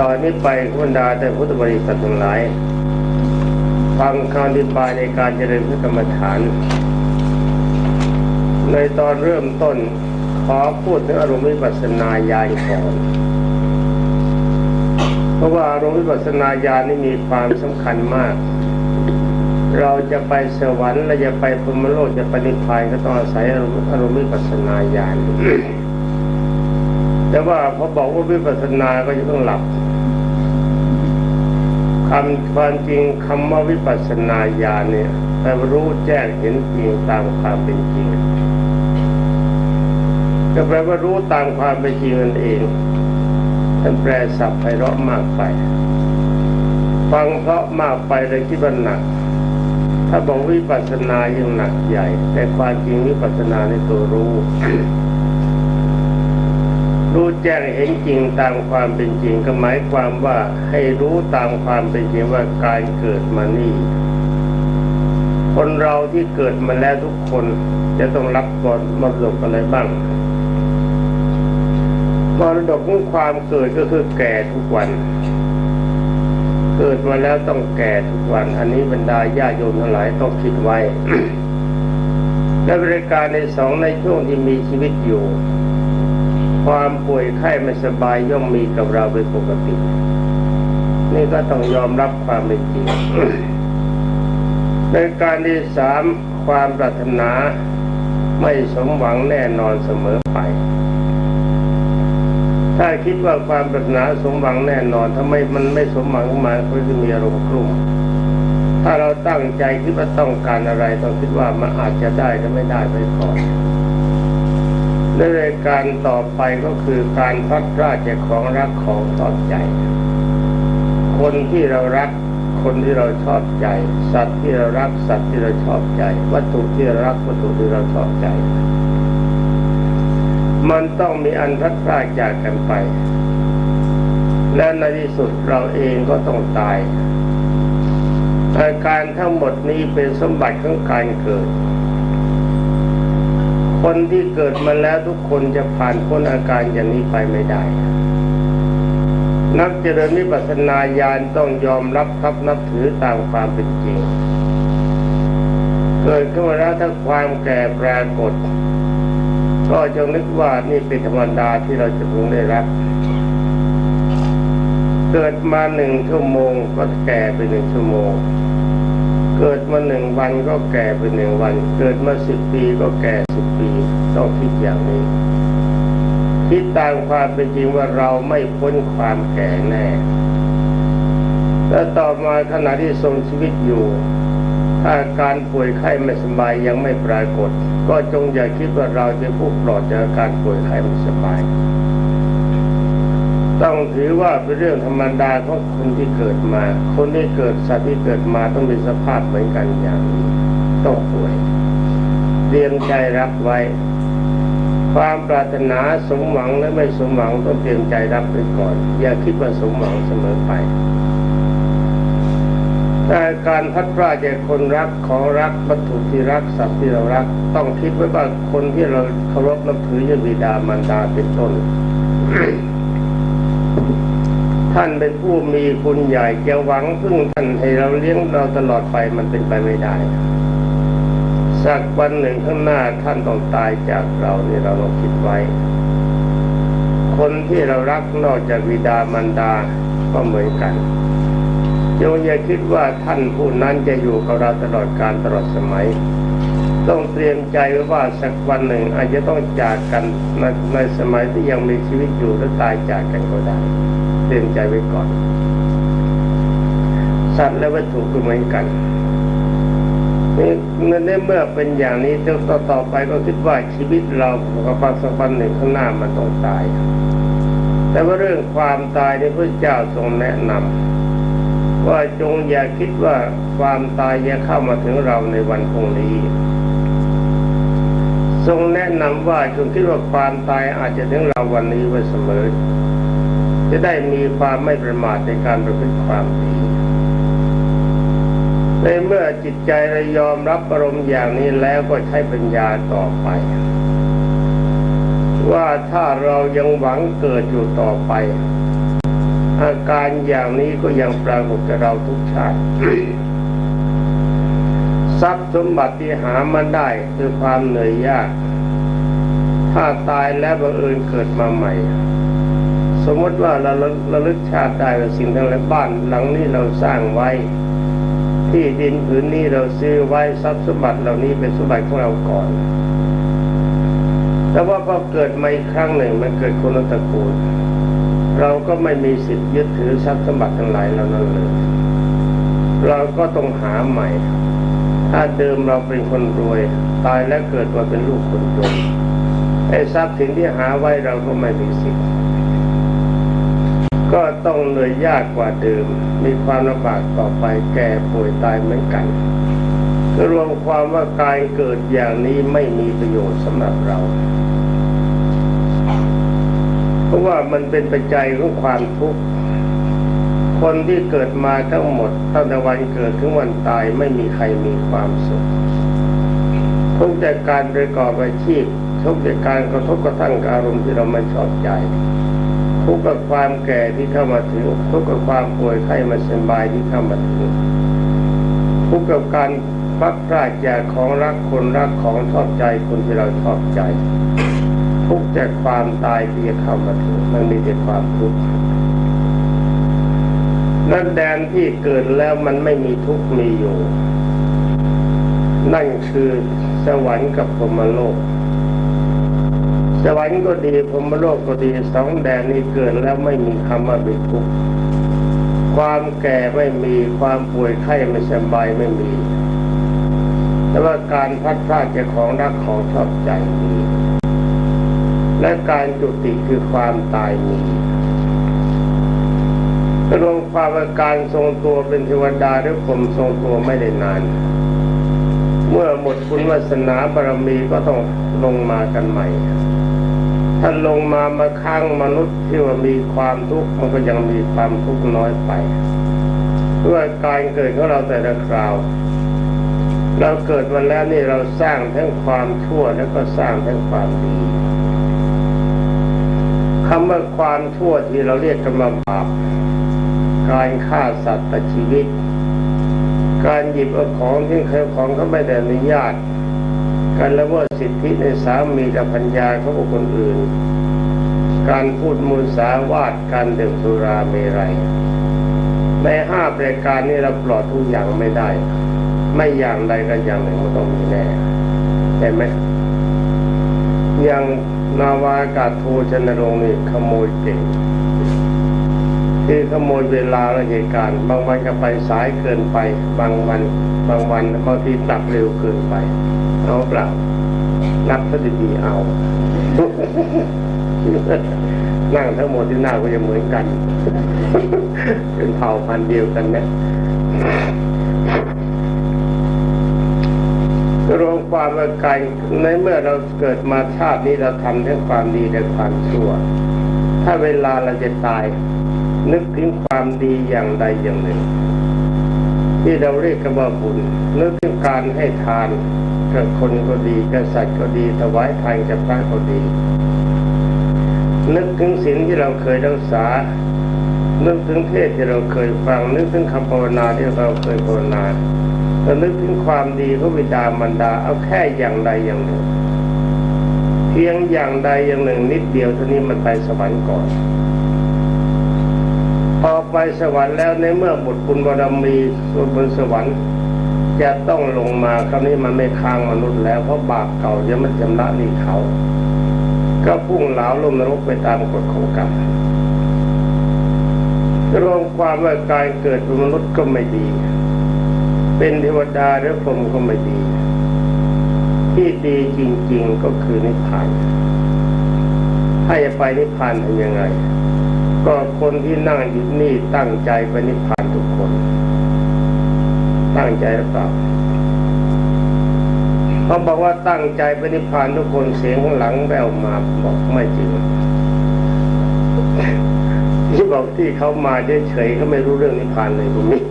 ตอนนี้ไปคุณดาแต่พุทธบริษัททั้งหลายฟังคำอธิบายในการเจริญพระกรรมฐาน ในตอนเริ่มต้นขอพูดถึงอารมณ์วิปัสสนาญาณก่อนเพราะว่าอารมณ์วิปัสสนาญาณนี่มีความสำคัญมาก เราจะไปสวรรค์เราจะไปพรหมโลกจะไปนิพพานก็ต้องอาศัยอารมณ์อารมณ์วิปัสสนาญาณแต่ว่าพอบอกว่าวิปัสสนาก็จะต้องหลับ คำความจริงคำว่าวิปัสสนาญาณเนี่ยแปลว่รู้แจ้งเห็นจริงตามความเป็นจริงก็แปลว่ารู้ตามความเป็นจริงนั่นเองท่านแปลศัพท์ไพเราะมากไป ฟังเพราะมากไปเลยคิดว่าหนัก ถ้าบอกวิปัสสนายังหนักใหญ่ แต่ความจริงวิปัสสนาในตัวรู้ รู้แจ้งเห็นจริงตามความเป็นจริงก็หมายความว่าให้รู้ตามความเป็นจริงว่าการเกิดมานี่ คนเราที่เกิดมาแล้วทุกคนจะต้องรับก่อนมรดกอะไรบ้างมรดกของความเกิดก็คือแก่ทุกวัน เกิดมาแล้วต้องแก่ทุกวัน อันนี้บรรดาญาโยมทั้งหลายต้องคิดไว้และบริการในสองในช่วงที่มีชีวิตอยู่ ความป่วยไข้ไม่สบายย่อมมีกับเราเป็นปกติ นี่ก็ต้องยอมรับความเป็นจริงในการที่สามความปรารถนาไม่สมหวังแน่นอนเสมอไป ถ้าคิดว่าความปรารถนาสมหวังแน่นอนทำไมมันไม่สมหวังมาก็จะมีอารมณ์กลุ่ม ถ้าเราตั้งใจคิดว่าต้องการอะไรต้องคิดว่ามันอาจจะได้หรือไม่ได้ไปก่อน ในรายการต่อไปก็คือการพัดพลาดจากของรักของชอบใจ คนที่เรารัก คนที่เราชอบใจ สัตว์ที่เรารักสัตว์ที่เราชอบใจ วัตถุที่เรารักวัตถุที่เราชอบใจ มันต้องมีอันพัดพลาจากกันไป และในที่สุดเราเองก็ต้องตายอาการทั้งหมดนี้เป็นสมบัติของการเกิด คนที่เกิดมาแล้วทุกคนจะผ่านพ้นอาการอย่างนี้ไปไม่ได้ นักเจริญวิปัสสนาญาณต้องยอมรับครับนับถือตามความเป็นจริง เกิดขึ้นมาแล้วถ้าความแก่ปรากฏ ก็จงนึกว่านี่เป็นธรรมดาที่เราจะพึงได้รับ เกิดมาหนึ่งชั่วโมงก็แก่ไปหนึ่งชั่วโมง เกิดมาหนึ่งวันก็แก่ไปหนึ่งวัน เกิดมาสิบปีก็แก่สิบปี ต้องคิดอย่างนี้ คิดตามความเป็นจริงว่าเราไม่พ้นความแก่แน่และต่อมาขณะที่ทรงชีวิตอยู่ ถ้าอาการป่วยไข้ไม่สบายยังไม่ปรากฏ ก็จงอย่าคิดว่าเราจะผู้ปลอดจากการป่วยไข้ไม่สบาย ต้องถือว่าเป็นเรื่องธรรมดาของคนที่เกิดมา คนที่เกิดสัตว์ที่เกิดมาต้องมีสภาพเหมือนกันอย่างนี้ต้องป่วยเตรียมใจรับไว้ ความปรารถนาสมหวังและไม่สมหวังต้องเตรียมใจรับไว้ก่อน อย่าคิดว่าสมหวังเสมอไปแต่การพัดพลาดจากคนรักของรักวัตถุที่รักสัตว์ที่เรารัก ต้องคิดไว้ว่าคนที่เราเคารพนับถือจะบิดามารดาเป็นต้น ท่านเป็นผู้มีคุณใหญ่จะหวังพึ่งท่านให้เราเลี้ยงเราตลอดไปมันเป็นไปไม่ได้ สักวันหนึ่งข้างหน้าท่านต้องตายจากเรานี่เราต้องคิดไว้ คนที่เรารักนอกจากบิดามารดาก็เหมือนกันจงอย่าคิดว่าท่านผู้นั้นจะอยู่กับเราตลอดการตลอดสมัย ต้องเตรียมใจไว้ว่าสักวันหนึ่งอาจจะต้องจากกันในในสมัยที่ยังมีชีวิตอยู่และตายจากกันก็ได้ เตรียมใจไว้ก่อน สัตว์และวัตถุก็เหมือนกันนี่ในเมื่อเป็นอย่างนี้ต่อต่อไปก็คิดว่าชีวิตเรากับความสักวันหนึ่งข้างหน้ามันต้องตาย แต่ว่าเรื่องความตายที่พระเจ้าทรงแนะนำว่าจงอย่าคิดว่าความตายจะเข้ามาถึงเราในวันพรุ่งนี้ ทรงแนะนำว่าจงคิดว่าความตายอาจจะถึงเราวันนี้ไว้เสมอ จะได้มีความไม่ประมาทในการประพฤติความดีในเมื่อจิตใจเรายอมรับอารมณ์อย่างนี้แล้วก็ใช้ปัญญาต่อไป ว่าถ้าเรายังหวังเกิดอยู่ต่อไป อาการอย่างนี้ก็ยังปรากฏกับเราทุกชาติ ทรัพย์สมบัติที่หามาได้คือความเหนื่อยยาก ถ้าตายแล้วบังเอิญเกิดมาใหม่ สมมติว่าเราระลึกชาติได้ว่าสิ่งทั้งหลายบ้านหลังนี้เราสร้างไว้ ที่ดินผืนนี้เราซื้อไว้ทรัพย์สมบัติเหล่านี้เป็นสมบัติของเราก่อน แต่ว่าพอเกิดมาอีกครั้งหนึ่งมันเกิดคนละตระกูลเราก็ไม่มีสิทธิ์ยึดถือทรัพย์สมบัติทั้งหลายเหล่านั้นเลย เราก็ต้องหาใหม่ ถ้าเดิมเราเป็นคนรวย ตายแล้วเกิดมาเป็นลูกคนจนไอ้ทรัพย์สินที่หาไว้เราก็ไม่มีสิทธิ์ก็ต้องเหนื่อยยากกว่าเดิม มีความลำบากต่อไปแก่ป่วยตายเหมือนกันก็รวมความว่าการเกิดอย่างนี้ไม่มีประโยชน์สำหรับเรา เพราะว่ามันเป็นปัจจัยของความทุกข์ คนที่เกิดมาทั้งหมดตั้งแต่วันเกิดถึงวันตายไม่มีใครมีความสุขทุกจากการประกอบอาชีพทุกจากการกระทบกระทั่งอารมณ์ที่เราไม่ชอบใจ ทุกกับความแก่ที่เข้ามาถึงทุกกับความป่วยไข้ไมาสบายที่เข้ามาถึงทุกกับการพลัดพรากจากของรักคนรักของชอบใจคนที่เราชอบใจ ทุกจากความตายที่จะเข้ามาถึงมันมีแต่ความทุกข์ นั่นแดนที่เกิดแล้วมันไม่มีทุกข์มีอยู่ นั่นคือสวรรค์กับพรมโลก สวรรค์ก็ดีพรมโลกก็ดีสองแดนนี้เกิดแล้วไม่มีคำว่าเป็นทุกข์ความแก่ไม่มีความป่วยไข้ไม่สบายไม่มี แต่ว่าการพัดพลาดจากของรักของชอบใจมีและการจุติคือความตายมี รวมความว่าการทรงตัวเป็นเทวดาหรือผมทรงตัวไม่ได้นาน เมื่อหมดคุณวาสนาบารมีก็ต้องลงมากันใหม่ ถ้าลงมามาค้างมนุษย์ที่ว่ามีความทุกข์มันก็ยังมีความทุกข์น้อยไปด้วยการเกิดของเราแต่ละคราว เราเกิดมาแล้วนี่เราสร้างทั้งความชั่วแล้วก็สร้างทั้งความดี คำว่าความชั่วที่เราเรียกกันมาบาปการฆ่าสัตว์ตัดชีวิต การหยิบเอาของที่เคยของเขาไม่ได้อนุญาต การละเมิดสิทธิในสามีกับพัญญาเของบุคคลอื่น การพูดมูลสาวาดการดื่มสุราเมรัยในห้าประการนี้เราปลอดทุกอย่างไม่ได้ ไม่อย่างใดก็อย่างหนึ่งมันต้องมีแน่เห็นไหม อย่างนาวาอากาศโทชนรงค์นี่ขโมยเก่งคือขโมยเวลาและเหตุการณ์ บางวันก็ไปสายเกินไป บางวัน บางวันบางทีกลับเร็วเกินไป เอาเปล่านับสถิติเอา นั่งทั้งหมดที่หน้าก็จะเหมือนกัน เป็นเผ่าพันธุ์เดียวกันเนี่ย ความว่าการในเมื่อเราเกิดมาชาตินี้เราทำทั้งความดีและความชั่ว ถ้าเวลาเราจะตาย นึกถึงความดีอย่างใดอย่างหนึ่ง ที่เราเรียกกันว่าบุญนึกถึงการให้ทานกับคนก็ดีกับสัตว์ก็ดีถวายทานกับพระก็ดี นึกถึงศีลที่เราเคยรักษานึกถึงเทศที่เราเคยฟังนึกถึงคำภาวนาที่เราเคยภาวนา แล้วนึกถึงความดีของบิดามารดาเอาแค่อย่างใดอย่างหนึ่ง เพียงอย่างใดอย่างหนึ่ง นิดเดียวเท่านี้มันไปสวรรค์ก่อนพอไปสวรรค์แล้วในเมื่อบุตรบุญบารมีส่วนบนสวรรค์ จะต้องลงมาคราวนี้มันไม่ค้างมนุษย์แล้วเพราะบาปเก่ายังมันจำระนี่เขา ก็พุ่งเหลาลงนรกไปตามกฎของกรรมรวมความว่าการเกิดเป็นมนุษย์ก็ไม่ดี เป็นเทวดาหรือพรหมก็ไม่ดี ที่ดีจริง ๆก็คือนิพพานถ้าจะไปนิพพานทำยังไง ก็คนที่นั่งอยู่นี่ตั้งใจไปนิพพานทุกคน ตั้งใจหรือเปล่าเขาบอกว่าตั้งใจไปนิพพานทุกคนเสียงข้างหลังแววมาบอกไม่จริงที่บอกที่เขามาเฉยๆเขาไม่รู้เรื่องนิพพานเลยตรงนี้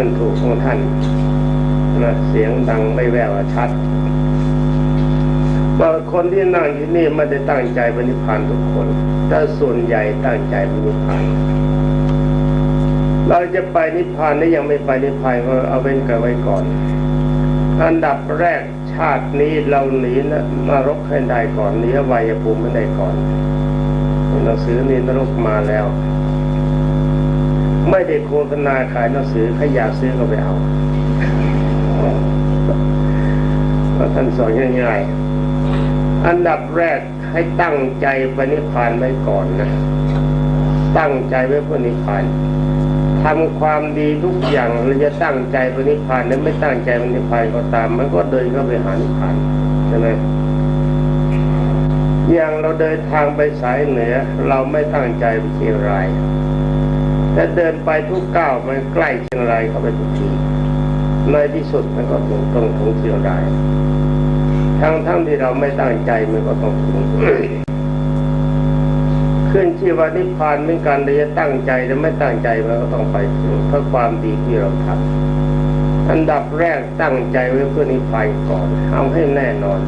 นั่นถูกของท่านนะเสียงดังไม่แววชัดคบางคนที่นั่งที่นี่ไม่ได้ตั้งใจปนิพพานทุกคน แต่ส่วนใหญ่ตั้งใจปนิพพานเราจะไปนิพพานได้ยังไม่ไปนิพพานก็เอาเว้นกันไว้ก่อน อันดับแรกชาตินี้เราหนีนนรกให้ได้ก่อนหนีอวัยภูมิให้ได้ก่อนหนังสือนี่นรกมาแล้ว ไม่ได้โฆษณาขายหนังสือใครอยากซื้อก็ไปเอาท่านสอนง่ายๆ อันดับแรกให้ตั้งใจไปนิพพานไว้ก่อนนะ ตั้งใจไว้เพื่อนิพพานทำความดีทุกอย่างเราจะตั้งใจไปนิพพานหรือไม่ตั้งใจไปนิพพานก็ตาม มันก็เดินเข้าไปหานิพพานใช่ไหมอย่างเราเดินทางไปสายเหนือ เราไม่ตั้งใจไปเชียงราย แต่เดินไปทุกก้าวมันใกล้เชียงรายเข้าไปทุกทีในที่สุดมันก็ถึงตรงถึงเชียงรายทั้งทั้งที่เราไม่ตั้งใจมันก็ต้องถึงขึ้นชื่อว่านิพพานเหมือนกันเราจะตั้งใจหรือไม่ตั้งใจมันก็ต้องไปถึงเพราะความดีที่เราทำอันดับแรกตั้งใจไว้เพื่อนิพพานก่อนเอาให้แน่นอน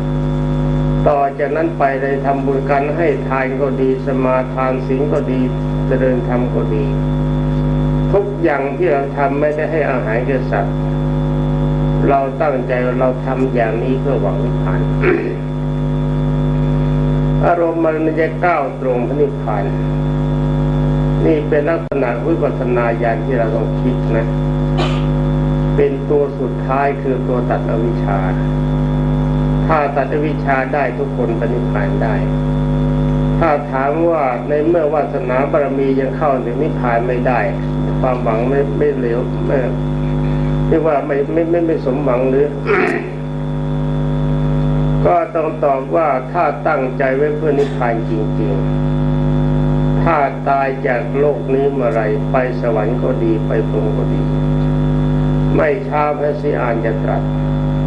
ต่อจากนั้นไปเลยทำบุญกันให้ทานก็ดี สมาทานศีลก็ดี เจริญธรรมก็ดี อย่างที่เราทำไม่ได้ให้อาหารแก่สัตว์ เราตั้งใจเราทำอย่างนี้เพื่อหวังนิพพานอารมณ์มันจะก้าวตรงพระนิพพานนี่เป็นลักษณะวิปัสสนาญาณที่เราต้องคิดนะ เป็นตัวสุดท้ายคือตัวตัดอวิชชา ถ้าตัดอวิชชาได้ทุกคนปฏิพานได้ ถ้าถามว่าในเมื่อวาสนาบารมียังเข้าถึงนิพพานไม่ได้ ความหวังไม่ไม่เหลวไม่เรียกว่าไม่ไม่ไม่ไม่สมหวังหรือ ก็ต้องตอบว่าถ้าตั้งใจไว้เพื่อนิพพานจริงๆ ถ้าตายจากโลกนี้เมื่อไรไปสวรรค์ก็ดีไปพรหมก็ดี ไม่ช้าพระสิอานจะตรัส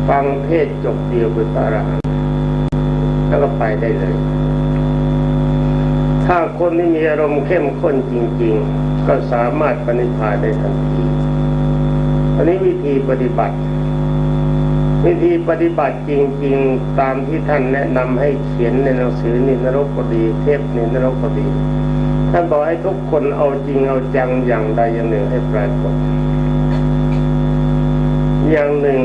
ฟังเทศจบเดียวเป็นพระอรหันต์แล้วก็ไปได้เลย ถ้าคนที่มีอารมณ์เข้มข้นจริง ๆ ก็สามารถปณิพาได้ทันทีอันนี้วิธีปฏิบัติ วิธีปฏิบัติจริง ๆ ตามที่ท่านแนะนำให้เขียนในหนังสือนินรกก็ดี เทพนินรกก็ดีท่านบอกให้ทุกคนเอาจริงเอาจังอย่างใดอย่างหนึ่งให้ปรากฏ อย่างหนึ่ง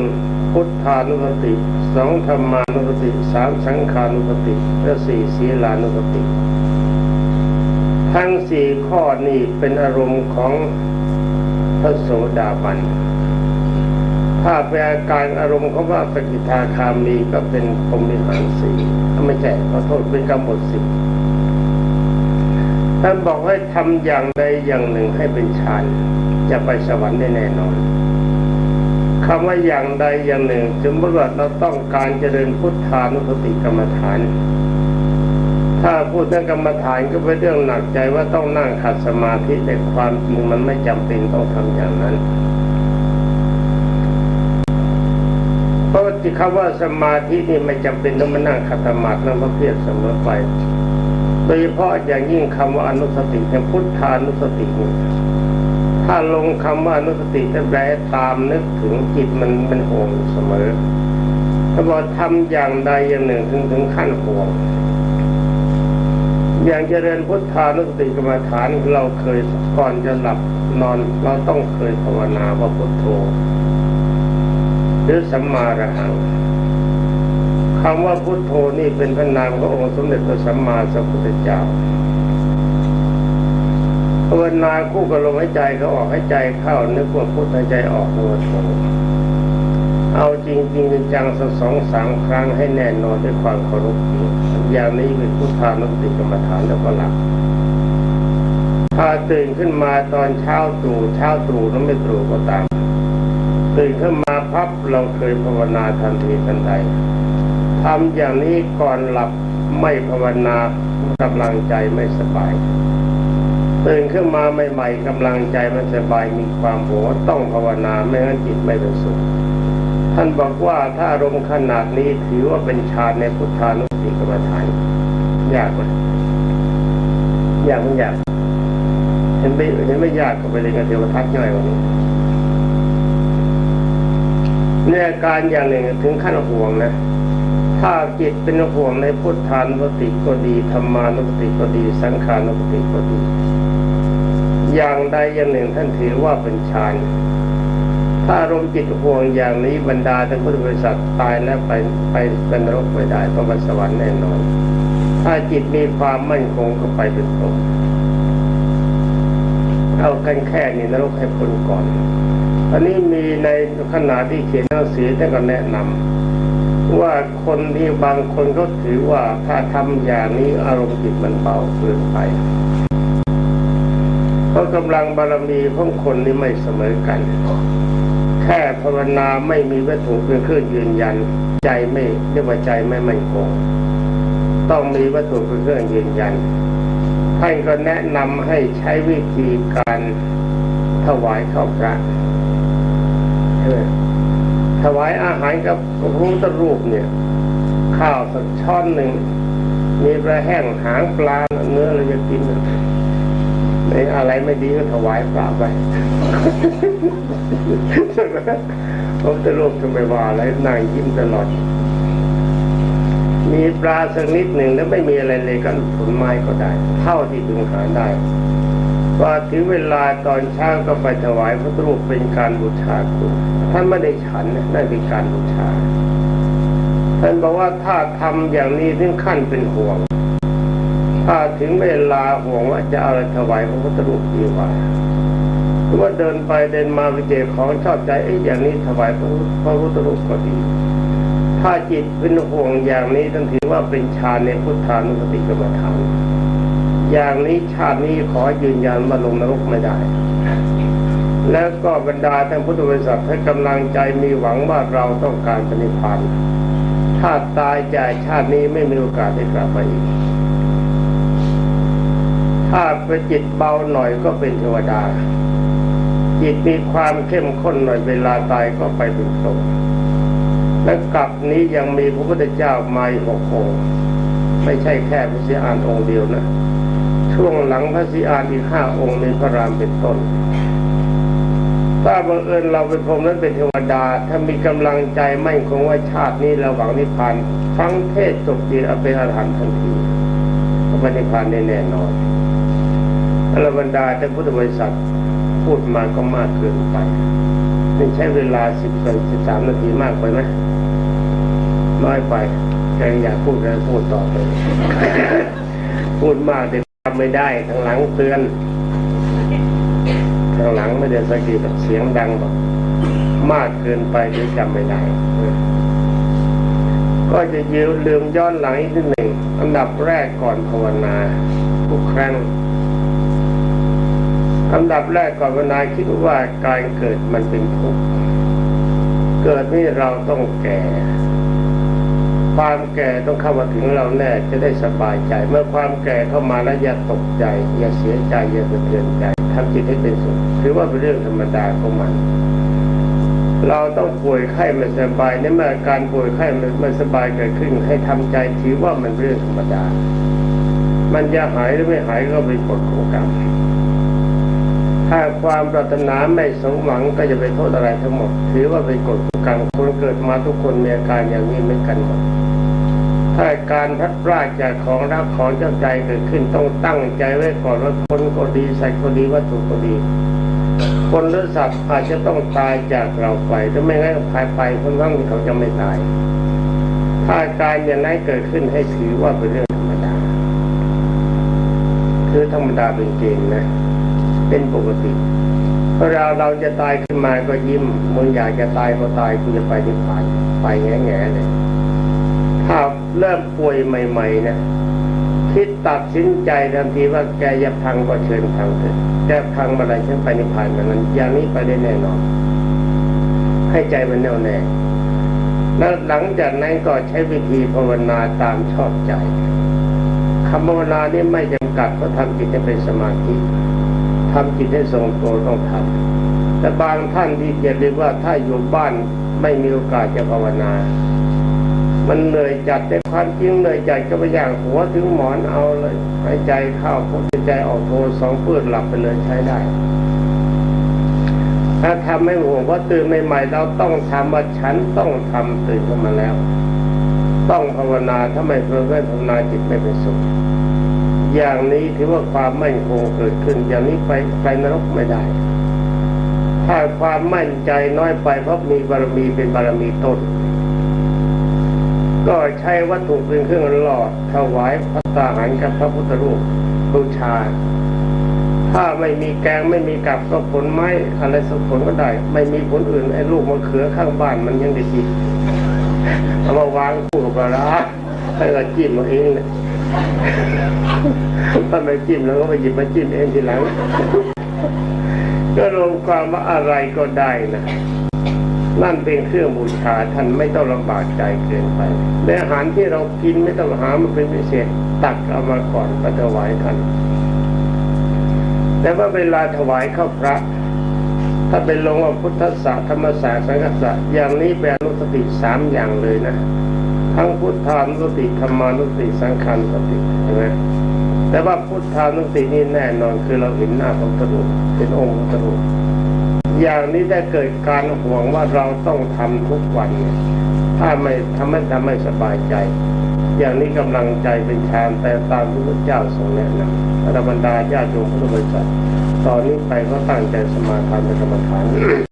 พุทธานุสติสองธรรมานุสติสามสังขานุสติและสี่ศีลานุสติ ทั้งสี่ข้อนี้เป็นอารมณ์ของพระโสดาบัน ถ้าเป็นอาการอารมณ์เของว่าสกิทาคามีก็เป็นพรมิหารสีไม่ใช่ขอโทษเป็นกรรมบทสิท่านบอกให้ทำอย่างใดอย่างหนึ่งให้เป็นฌานจะไปสวรรค์ได้แน่นอนคำว่าอย่างใดอย่างหนึ่งจึงเมื่อเราต้องการเจริญพุทธานุสติกรรมฐาน ถ้าพูดเรื่องกรรมฐานก็เป็นเรื่องหนักใจว่าต้องนั่งขัดสมาธิแต่ความจริงมันไม่จำเป็นต้องทำอย่างนั้นเพราะที่คำว่าสมาธินี่ไม่จำเป็นต้องมานั่งขัดสมาธินั่งพระเพียรเสมอไปโดยเฉพาะอย่างยิ่งคำว่าอนุสติอย่างพุทธานุสตินี่ถ้าลงคำว่าอนุสติจะแปลตามนึกถึงจิตมันมันห่วงเสมอถ้าบอกทำอย่างใดอย่างหนึ่งถึงถึงขั้นห่วง อย่างเจริญพุทธานุสติกรรมฐานเราเคยก่อนจะหลับนอนเราต้องเคยภาวนาว่าพุทโธหรือสัมมาระหังคำว่าพุทโธนี่เป็นพระนามขององค์สมเด็จพระสัมมาสัมพุทธเจ้าภาวนาคู่กับลมหายใจเขาออกให้ใจเข้านึกว่าพุทหายใจออกนึกว่าโธ เอาจริงจริงจังสักสองสามครั้งให้แน่นอนด้วยความเคารพจริงอย่างนี้เป็นพุทธานุสติกรรมฐานแล้วก็หลับถ้าตื่นขึ้นมาตอนเช้าตรู่เช้าตรู่แล้วไม่ตรู่ก็ตามตื่นขึ้นมาพับเราเคยภาวนาทันทีทันใดทำอย่างนี้ก่อนหลับไม่ภาวนากำลังใจไม่สบายตื่นขึ้นมาใหม่ๆกำลังใจมันสบายมีความหัวต้องภาวนาไม่งั้นจิตไม่เป็นสุข ท่านบอกว่าถ้าอารมณ์ขนาดนี้ถือว่าเป็นฌานในพุทธานุสติกรรมฐานยากไหมยากไม่ยากเห็นไม่เห็นไม่ยากก็ไปเรียกับเทวทัศน์ง่ายกว่านี้ในอาการอย่างหนึ่งถึงขั้นห่วงนะถถ้าจิตเป็นห่วงในพุทธานุสติก็ดีธรรมานุสติก็ดี สังขานุสติก็ดี อย่างใดอย่างหนึ่งท่านถือว่าเป็นฌาน ถ้าอารมณ์จิตห่วงอย่างนี้บรรดาทั้งพุทธบริษัทตายแล้วไปไปเป็นรกไม่ได้ต้องไปสวรรค์แน่นอน ถ้าจิตมีความมั่นคงก็ไปเป็นพรหมเอากันแค่นี้นรกให้พ้นก่อนอันนี้มีในขณะที่เขียนหนังสือท่านก็แนะนำว่าคนที่บางคนก็ถือว่าถ้าทำอย่างนี้อารมณ์จิตมันเบาเกินไปเพราะกำลังบารมีของคนนี่ไม่เสมอกัน แค่ภาวนาไม่มีวัตถุเป็นเครื่องยืนยัน ใจไม่เรียกว่าใจไม่มั่นคง ต้องมีวัตถุเป็นเครื่องยืนยันท่านก็แนะนำให้ใช้วิธีการถวายข้าวพระเออถวายอาหารกับพระพุทธรูปเนี่ย ข้าวสักช้อนหนึ่ง มีปลาแห้งหางปลาเนื้ออะไรจะกิน ในอะไรไม่ดีก็ถวายพระไปใช่ไหมพระพุทธรูปจะไมว่าอะไรนั่งยิ้มตลอด มีปลาสักนิดหนึ่งแล้วไม่มีอะไรเลยก็ผลไม้ก็ได้ เท่าที่พึงหาได้ว่าถึงเวลาตอนเช้าก็ไปถวายพระรูปเป็นการบูชาคุณท่านไม่ได้ฉันนะนั่นเป็นการบูชา ท่านบอกว่าถ้าทำอย่างนี้ถึงขั้นเป็นห่วง ถ้าถึงเวลาห่วงว่าจะเอาอะไรถวายพระพุทธรูปดีกว่าหรือว่าเดินไปเดินมาไปเจอของชอบใจไอ้อย่างนี้ถวายพระพระพุทธรูปก็ดี ถ้าจิตเป็นห่วงอย่างนี้ท่านถือว่าเป็นฌานในพุทธานุสติกรรมฐานอย่างนี้ชาตินี้ขอยืนยันว่าลงนรกไม่ได้ แล้วก็บรรดาท่านพุทธบริษัทให้กำลังใจมีหวังว่าเราต้องการปณิพพานถ้าตายจากชาตินี้ไม่มีโอกาสได้กลับมาอีก ถ้าป็นจิตเบาหน่อยก็เป็นเทวดา จิตมีความเข้มข้นหน่อยเวลาตายก็ไปเป็นพรหมและกลับนี้ยังมีพระพุทธเจ้ามาหกองค์ไม่ใช่แค่พระศรีอานองค์เดียวนะ ช่วงหลังพระศรีอานอีกห้าองค์มีพระรามเป็นต้น ถ้าบังเอิญเราเป็นพรหมนั้นเป็นเทวดา ถ้ามีกำลังใจไม่คงว่าชาตินี้เราหวังนิพพานฟังเทศจบดีเอาเป็นอรหันต์ทันทีก็ไปนิพพานได้แน่นอน อรบรรดาท่านพุทธบริษัทพูดมาก็มากเกินไปนี่ใช้เวลาสิบสิบสามนาทีมากไปไหมน้อยไปแกอยากพูดก็พูดต่อไป พูดมากแต่ทำไม่ได้ทางหลังเตือนทางหลังไม่ได้สักทีแบบเสียงดังบอกมากเกินไปเดี๋ยวจำไม่ได้ ก็จะยืมลืมย้อนหลังอีกนิดหนึ่งอันดับแรกก่อนภาวนาทุกครั้ง อันดับแรกก่อนภาวนาคิดว่าการเกิดมันเป็นทุกข์เกิดนี่เราต้องแก่ ความแก่ต้องเข้ามาถึงเราแน่จะได้สบายใจ เมื่อความแก่เข้ามาแล้วอย่าตกใจ อย่าเสียใจอย่าสะเทือนใจทำจิตให้เป็นสุขถือว่าเป็นเรื่องธรรมดาของมัน เราต้องป่วยไข้ไม่สบายในเมื่อการป่วยไข้ไม่สบายเกิดขึ้น ให้ทำใจถือว่ามันเป็นเรื่องธรรมดา มันจะหายหรือไม่หายก็เป็นกฎของกรรม ถ้าความปรารถนาไม่สมหวังก็จะไปโทษอะไรทั้งหมด ถือว่าเป็นกฎของกรรมคนเกิดมาทุกคนมีอาการอย่างนี้เหมือนกันหมดถ้าการพัดพลาดจากของรักของเจ้าใจเกิดขึ้นต้องตั้งใจไว้ก่อนว่าคนก็ดีสัตว์ก็ดีวัตถุก็ดี คนหรือสัตว์อาจจะต้องตายจากเราไปถ้าไม่งั้นภายไปคนทั้งเขาจะไม่ตาย ถ้าการอย่างนั้นเกิดขึ้นให้ถือว่าเป็นเรื่องธรรมดา คือธรรมดาเป็นเกณฑ์นะ เป็นปกติเพราเราเราจะตายขึ้นมาก็ยิ้มมึงอยากจะตายก็ตายกูจะไปนิพพานไปแง่แง่เลยถ้าเริ่มป่วยใหม่ ๆนะคิดตัดสินใจทันทีว่าแกจะพังก็เชิญพังเถอะแกพังมื่อไรฉันไปนิพพานเมื่อนั้นอย่างนี้ไปได้แน่นอน ให้ใจมันแน่วแน่แล้วหลังจากนั้นก็ใช้วิธีภาวนาตามชอบใจคำภาวนานี่ไม่จำกัดเพราะทำจิตให้เป็นสมาธิ ทำจิตให้ทรงตัวต้องทำแต่บางท่านที่จะเรียกว่าถ้าอยู่บ้านไม่มีโอกาสจะภาวนา มันเหนื่อยจัดแต่ความจริงเหนื่อยจัดก็ไปอย่างหัวถึงหมอนเอาเลยหายใจเข้าพุทใจออกโทสองเพื่อหลับไปเลยใช้ได้ ถ้าทำให้ห่วงว่าตื่นใหม่ๆเราต้องทำว่าฉันต้องทำตื่นขึ้นมาแล้ว ต้องภาวนาถ้าไม่เพื่อไม่ภาวนาจิตไม่เป็นสุข อย่างนี้ถือว่าความมั่นคงเกิดขึ้น อย่างนี้ไปไปนรกไม่ได้ ถ้าความมั่นใจน้อยไปเพราะมีบารมีเป็นบารมีต้น ก็ใช้วัตถุเป็นเครื่องหล่อถวายพระตาหารกับพระพุทธรูปบูชา ถ้าไม่มีแกงไม่มีกับก็ผลไม้อะไรสักผลก็ได้ ไม่มีผลอื่นไอ้ลูกมะเขือข้างบ้านมันยังได้กินเอามาวางคู่กับปลาร้าให้เราจิ้มเอาเองเลย ถ้าไม่จิ้มแล้วก็ไปหยิบมาจิ้มเองทีหลังก็รวมความว่าอะไรก็ได้นะนั่นเป็นเครื่องบูชาท่านไม่ต้องลำบากใจเกินไปและอาหารที่เรากินไม่ต้องหามาเป็นพิเศษตักเอามาก่อนไปถวายท่านแต่ว่าเวลาถวายข้าวพระ ถ้าเป็นลงว่าพุทธศาสตร์ธรรมศาสตร์สังฆศาสตร์อย่างนี้เป็นอนุสติสามอย่างเลยนะ ทั้งพุทธานุสติธรรมานุสติสังขานุสติใช่ไหมแต่ว่าพุทธานุสตินี่แน่นอนคือเราเห็นหน้าของตรูปเป็นองค์ตรูปอย่างนี้ได้เกิดการห่วงว่าเราต้องทำทุกวัน ถ้าไม่ทำไม่ทำไม่สบายใจ อย่างนี้กำลังใจเป็นฌานแต่ตามที่พระเจ้าทรงแนะนำอรบรรดาญาติโยมพุทธบริษัทตอนนี้ไปก็ตั้งใจสมาทานเป็นกรรมฐาน